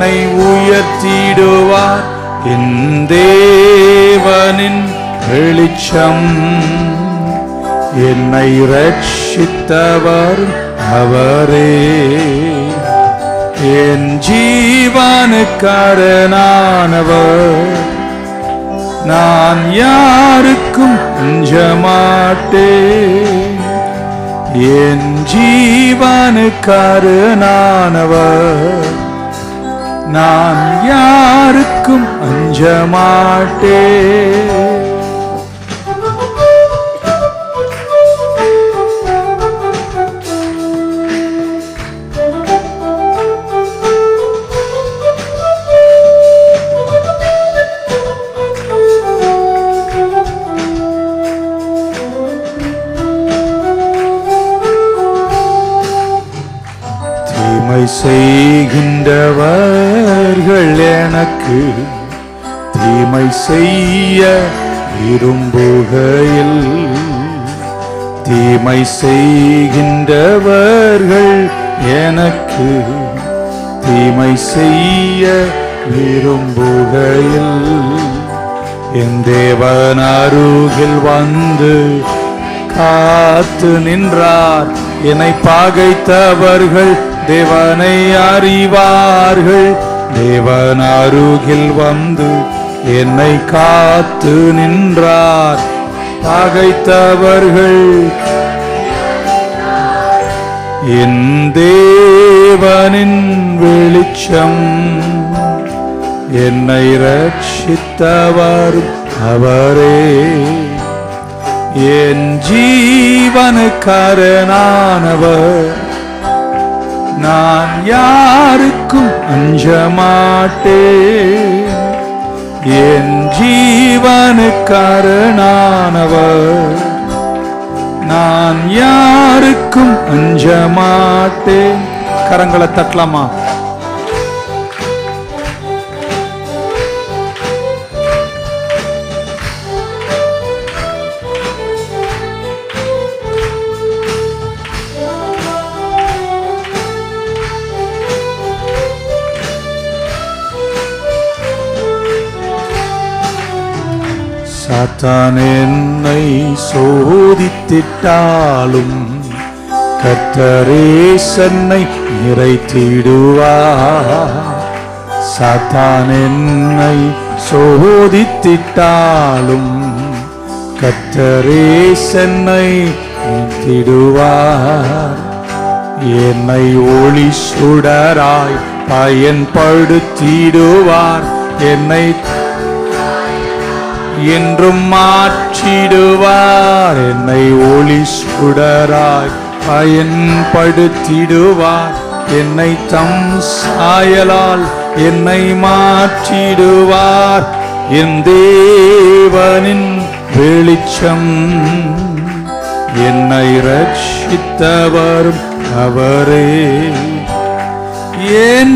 என்னை உயர்த்திடுவார் என் தேவனின் வெளிச்சம். என்னை ரட்சித்தவர் அவரே. என் ஜீவனுக்காரனானவர் நான் யாருக்கும் அஞ்சமாட்டே என் ஜீவனுக்காரனானவர் நான் யாருக்கும் அஞ்ச மாட்டேன். தீமை செய்கின்றவர்கள் எனக்கு தீமை செய்ய விரும்புகையில். தீமை செய்கின்றவர்கள் எனக்கு தீமை செய்ய விரும்புகையில். என் தேவன் அருகில் வந்து காத்து நின்றார். என்னை பாகைத்தவர்கள் தேவனை அறிவார்கள். தேவன் அருகில் வந்து என்னை காத்து நின்றார். பகைத்தவர்கள் என் தேவனின் வெளிச்சம் என்னை ரட்சித்தவர் அவரே. என் ஜீவனுக்காரனானவர் நான் யாருக்கும் அஞ்ச மாட்டேன் என் ஜீவனுக்காரனானவர். நான் யாருக்கும் அஞ்ச மாட்டேன் கரங்களை தட்டலாமா? சாத்தான் என்னை சோதித்திட்டாலும் கத்தரே சென்னை நிறைத்திடுவார். சாத்தான் என்னை சோதித்திட்டாலும் கத்தரே சென்னை நிறைத்திடுவார். என்னை ஒளி சுடராய் பயன்படுத்திடுவார். என்னை என்றும் மாற்றிடுவார். என்னை ஒளி சுடராய் பயன்படுத்திடுவார். என்னை தம் சாயலால் என்னை மாற்றிடுவார். என் தேவனின் வெளிச்சம் என்னை ரட்சித்தவரும் அவரே. என்